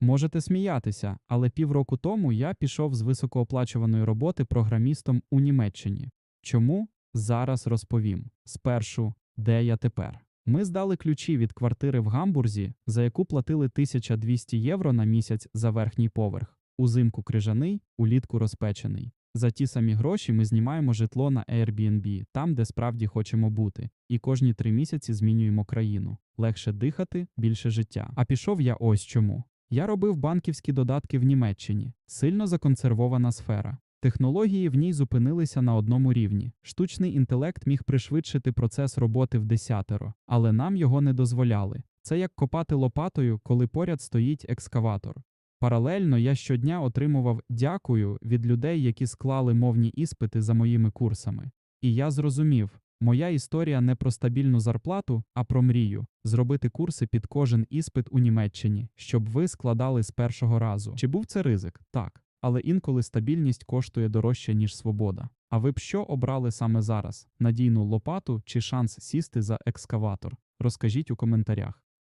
Можете сміятися, але півроку тому я пішов з високооплачуваної роботи програмістом у Німеччині. Чому? Зараз розповім. Спершу, де я тепер. Ми здали ключі від квартири в Гамбурзі, за яку платили 1200 євро на місяць за верхній поверх. Узимку крижаний, улітку розпечений. За ті самі гроші ми знімаємо житло на Airbnb, там, де справді хочемо бути, і кожні три місяці змінюємо країну. Легше дихати, більше життя. А пішов я ось чому. Я робив банківські додатки в Німеччині, сильно законсервована сфера. Технології в ній зупинилися на одному рівні. Штучний інтелект міг пришвидшити процес роботи в десятеро, але нам його не дозволяли. Це як копати лопатою, коли поряд стоїть екскаватор. Паралельно я щодня отримував дякую від людей, які склали мовні іспити за моїми курсами. І я зрозумів, моя історія не про стабільну зарплату, а про мрію зробити курси під кожен іспит у Німеччині, щоб ви складали з першого разу. Чи був це ризик? Так. Але інколи стабільність коштує дорожче, ніж свобода. А ви б що обрали саме зараз: надійну лопату чи шанс сісти за екскаватор? Розкажіть у коментарях.